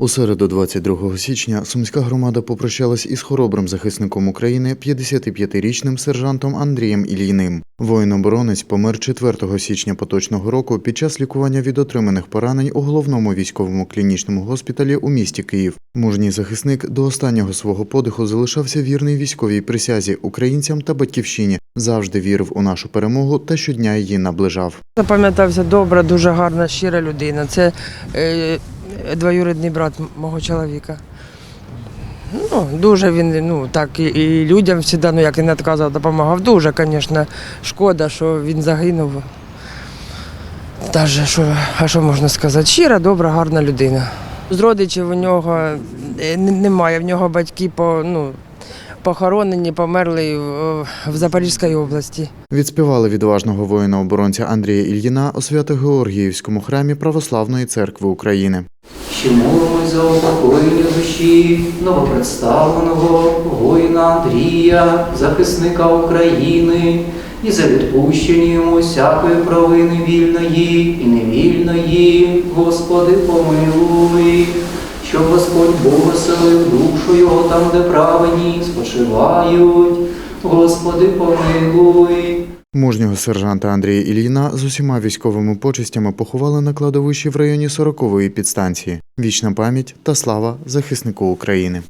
У середу, 22 січня, сумська громада попрощалась із хоробрим захисником України 55-річним сержантом Андрієм Ільїним. Воїн-оборонець помер 4 січня поточного року під час лікування від отриманих поранень у головному військовому клінічному госпіталі у місті Київ. Мужній захисник до останнього свого подиху залишався вірний військовій присязі українцям та батьківщині, завжди вірив у нашу перемогу та щодня її наближав. Запам'ятався добра, дуже гарна, щира людина. Це е, двоюрідний брат мого чоловіка. Ну, дуже він, ну так, і, і людям завжди, ну як і не допомагав. Дуже, звісно, шкода, що він загинув. Даже, що, а що можна сказати? Щира, добра, гарна людина. З родичів у нього е, немає. В нього батьки по, ну, похоронені, померли в Запорізькій області. Відспівали відважного воїна-оборонця Андрія Ільїна у Свято-Георгіївському храмі Православної церкви України. Ще молимось за упокоєння душі новопредставленого воїна Андрія, захисника України, і за відпущення йому всякої провини вільної і невільної, Господи, помилуй, щоб Господь благословив душу його там, де праведні спочивають. Господи, помилуй. Мужнього сержанта Андрія Ільїна з усіма військовими почестями поховали на кладовищі в районі 40-ї підстанції. Вічна пам'ять та слава захиснику України.